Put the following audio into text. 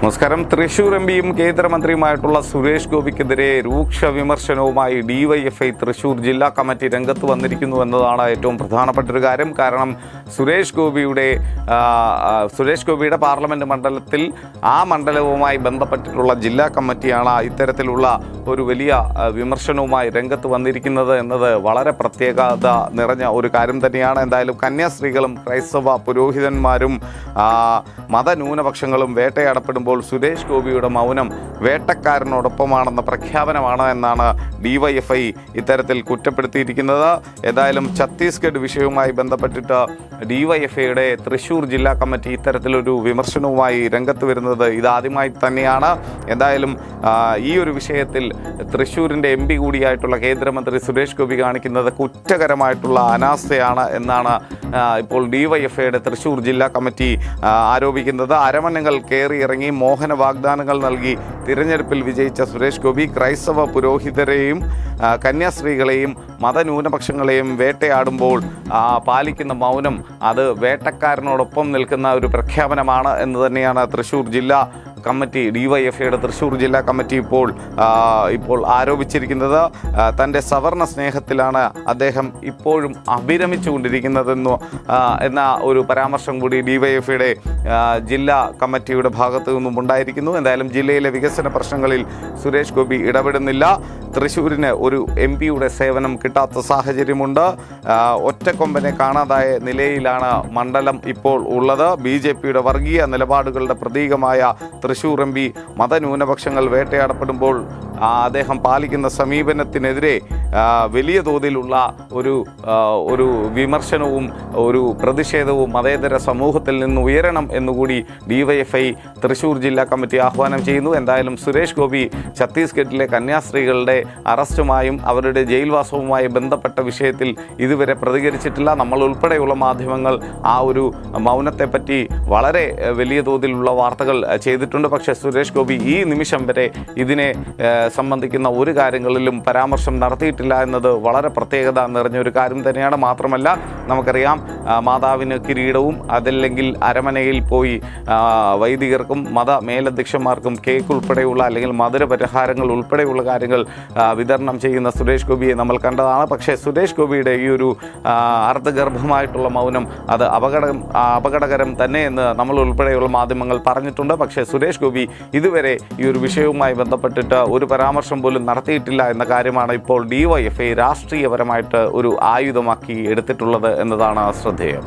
നമസ്കാരം. തൃശൂർ എം പിയും കേന്ദ്രമന്ത്രിയുമായിട്ടുള്ള സുരേഷ് ഗോപിക്കെതിരെ രൂക്ഷ വിമർശനവുമായി ഡിവൈഎഫ്ഐ തൃശൂർ ജില്ലാ കമ്മിറ്റി രംഗത്ത് വന്നിരിക്കുന്നു എന്നതാണ് ഏറ്റവും പ്രധാനപ്പെട്ട ഒരു കാര്യം. കാരണം സുരേഷ് ഗോപിയുടെ സുരേഷ് ഗോപിയുടെ പാർലമെന്റ് മണ്ഡലത്തിൽ ആ മണ്ഡലവുമായി ബന്ധപ്പെട്ടിട്ടുള്ള ജില്ലാ കമ്മിറ്റിയാണ് ഇത്തരത്തിലുള്ള ഒരു വലിയ വിമർശനവുമായി രംഗത്ത് വന്നിരിക്കുന്നത് എന്നത് വളരെ പ്രത്യേകത നിറഞ്ഞ ഒരു കാര്യം തന്നെയാണ്. എന്തായാലും കന്യാസ്ത്രീകളും ക്രൈസ്തവ പുരോഹിതന്മാരും മതന്യൂനപക്ഷങ്ങളും വേട്ടയാടപ്പെടുമ്പോൾ സുരേഷ് ഗോപിയുടെ മൗനം വേട്ടക്കാരനോടൊപ്പമാണെന്ന പ്രഖ്യാപനമാണ് എന്നാണ് ഡിവൈഎഫ്ഐ ഇത്തരത്തിൽ കുറ്റപ്പെടുത്തിയിരിക്കുന്നത്. ഏതായാലും ഛത്തീസ്ഗഡ് വിഷയവുമായി ബന്ധപ്പെട്ടിട്ട് ഡിവൈഎഫ്ഐയുടെ തൃശൂർ ജില്ലാ കമ്മിറ്റി ഇത്തരത്തിലൊരു വിമർശനവുമായി രംഗത്ത് വരുന്നത് ഇതാദ്യമായി തന്നെയാണ്. എന്തായാലും ഈ ഒരു വിഷയത്തിൽ തൃശ്ശൂരിന്റെ എം പി കൂടിയായിട്ടുള്ള കേന്ദ്രമന്ത്രി സുരേഷ് ഗോപി കാണിക്കുന്നത് കുറ്റകരമായിട്ടുള്ള അനാസ്ഥയാണ് എന്നാണ് ഇപ്പോൾ ഡിവൈഎഫ്ഐയുടെ തൃശ്ശൂർ ജില്ലാ കമ്മിറ്റി ആരോപിക്കുന്നത്. അരമനകൾ കയറി ഇറങ്ങി മോഹന വാഗ്ദാനങ്ങൾ നൽകി തിരഞ്ഞെടുപ്പിൽ വിജയിച്ച സുരേഷ് ഗോപി ക്രൈസ്തവ പുരോഹിതരെയും കന്യാസ്ത്രീകളെയും മതന്യൂനപക്ഷങ്ങളെയും വേട്ടയാടുമ്പോൾ പാലിക്കുന്ന മൗനം അത് വേട്ടക്കാരനോടൊപ്പം നിൽക്കുന്ന ഒരു പ്രഖ്യാപനമാണ് എന്ന് തന്നെയാണ് തൃശ്ശൂർ ജില്ലാ കമ്മിറ്റി ഡിവൈഎഫ്ഐയുടെ തൃശ്ശൂർ ജില്ലാ കമ്മിറ്റി ഇപ്പോൾ ഇപ്പോൾ ആരോപിച്ചിരിക്കുന്നത് തന്റെ സവർണ സ്നേഹത്തിലാണ് അദ്ദേഹം ഇപ്പോഴും അഭിരമിച്ചുകൊണ്ടിരിക്കുന്നതെന്നു എന്ന ഒരു പരാമർശം കൂടി ഡിവൈഎഫ്ഐയുടെ ജില്ലാ കമ്മിറ്റിയുടെ ഭാഗത്തു നിന്നും ഉണ്ടായിരിക്കുന്നു. എന്തായാലും ജില്ലയിലെ വികസന പ്രശ്നങ്ങളിൽ സുരേഷ് ഗോപി ഇടപെടുന്നില്ല. തൃശ്ശൂരിന് ഒരു എം പിയുടെ സേവനം കിട്ടാത്ത സാഹചര്യമുണ്ട്. ഒറ്റക്കൊമ്പനെ കാണാതായ നിലയിലാണ് മണ്ഡലം ഇപ്പോൾ ഉള്ളത്. ബി ജെ പിയുടെ വർഗീയ നിലപാടുകളുടെ പ്രതീകമായ തൃശ്ശൂർ എം പി മതന്യൂനപക്ഷങ്ങൾ വേട്ടയാടപ്പെടുമ്പോൾ അദ്ദേഹം പാലിക്കുന്ന സമീപനത്തിനെതിരെ വലിയ തോതിലുള്ള ഒരു ഒരു വിമർശനവും ഒരു പ്രതിഷേധവും മതേതര സമൂഹത്തിൽ നിന്ന് ഉയരണം എന്നുകൂടി ഡിവൈഎഫ്ഐ തൃശ്ശൂർ ജില്ലാ കമ്മിറ്റി ആഹ്വാനം ചെയ്യുന്നു. എന്തായാലും സുരേഷ് ഗോപി ഛത്തീസ്ഗഡിലെ കന്യാസ്ത്രീകളുടെ അറസ്റ്റുമായും അവരുടെ ജയിൽവാസവുമായി ബന്ധപ്പെട്ട വിഷയത്തിൽ ഇതുവരെ പ്രതികരിച്ചിട്ടില്ല. നമ്മൾ ഉൾപ്പെടെയുള്ള മാധ്യമങ്ങൾ ആ ഒരു മൗനത്തെപ്പറ്റി വളരെ വലിയ തോതിലുള്ള വാർത്തകൾ ചെയ്തിട്ടുണ്ട്. പക്ഷേ സുരേഷ് ഗോപി ഈ നിമിഷം വരെ ഇതിനെ സംബന്ധിക്കുന്ന ഒരു കാര്യങ്ങളിലും പരാമർശം നടത്തിയിട്ടില്ല എന്നത് വളരെ പ്രത്യേകത നിറഞ്ഞ ഒരു കാര്യം തന്നെയാണ്. മാത്രമല്ല നമുക്കറിയാം മാതാവിന് കിരീടവും അതല്ലെങ്കിൽ അരമനയിൽ പോയി വൈദികർക്കും മത മേലധ്യക്ഷന്മാർക്കും കേക്ക് ഉൾപ്പെടെയുള്ള അല്ലെങ്കിൽ മധുര പരിഹാരങ്ങൾ ഉൾപ്പെടെയുള്ള കാര്യങ്ങൾ വിതരണം ചെയ്യുന്ന സുരേഷ് ഗോപിയെ നമ്മൾ കണ്ടതാണ്. പക്ഷേ സുരേഷ് ഗോപിയുടെ ഈ ഒരു അർദ്ധഗർഭമായിട്ടുള്ള മൗനം അത് അപകടം അപകടകരം തന്നെ എന്ന് നമ്മൾ ഉൾപ്പെടെയുള്ള മാധ്യമങ്ങൾ പറഞ്ഞിട്ടുണ്ട്. പക്ഷേ സുരേഷ് ഗോപി ഇതുവരെ ഈ ഒരു വിഷയവുമായി ബന്ധപ്പെട്ടിട്ട് ഒരു പരാമർശം പോലും നടത്തിയിട്ടില്ല എന്ന കാര്യമാണ് ഇപ്പോൾ ഡിവൈഎഫ്ഐ രാഷ്ട്രീയപരമായിട്ട് ഒരു ആയുധമാക്കി എടുത്തിട്ടുള്ളത് എന്നതാണ് ശ്രദ്ധേയം.